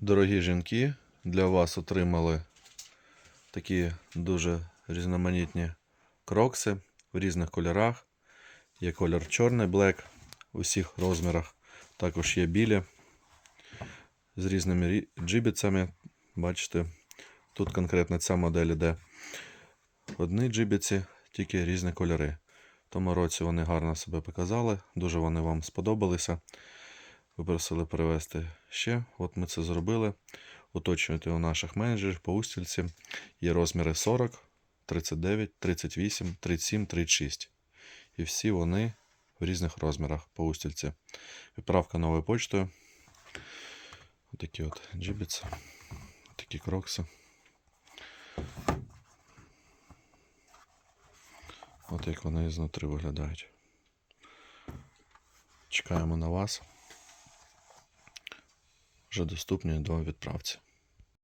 Дорогі жінки, для вас отримали такі дуже різноманітні крокси в різних кольорах. Є колір чорний, блек у всіх розмірах. Також є білі з різними джибіцями. Бачите, тут конкретно ця модель іде. Одні джибіці, тільки різні кольори. В тому році вони гарно себе показали, дуже вони вам сподобалися. Ви просили перевести ще. От ми це зробили. Уточнюйте у наших менеджерів по устільці. Є розміри 40, 39, 38, 37, 36. І всі вони в різних розмірах по устільці. Відправка новою почтою. Отакі от джибіці. Такі крокси. От як вони ізнутри виглядають. Чекаємо на вас. Вже доступні до відправці.